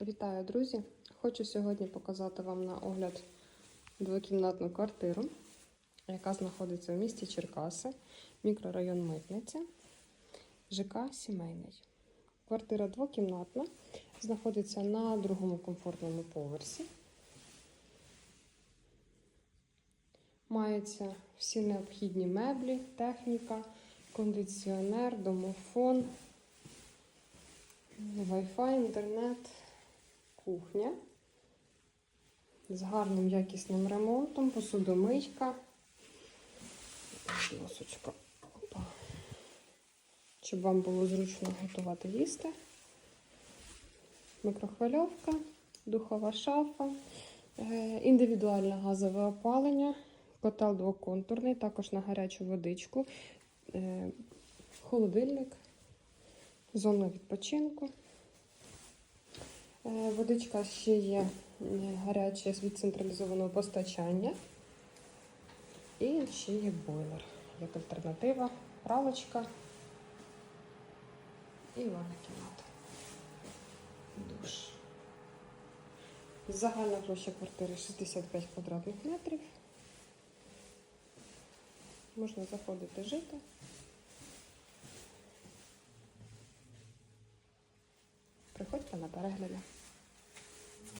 Вітаю, друзі! Хочу сьогодні показати вам на огляд двокімнатну квартиру, яка знаходиться в місті Черкаси, мікрорайон Митниця, ЖК Сімейний. Квартира двокімнатна, знаходиться на другому комфортному поверсі. Маються всі необхідні меблі, техніка, кондиціонер, домофон, Wi-Fi, інтернет, кухня з гарним якісним ремонтом, посудомийка. Досочка. Опа. Щоб вам було зручно готувати їсти. Мікрохвильовка, духова шафа, е, індивідуальне газове опалення, котел двоконтурний, також на гарячу водичку, е, холодильник, зона відпочинку. Е, Водичка ще є е, гаряча від централізованого постачання. І ще є бойлер, як альтернатива, пралочка і ванна кімната. Душ. Загальна площа квартири 65 квадратних метрів. Можна заходити жити. Приходьте на перегляди.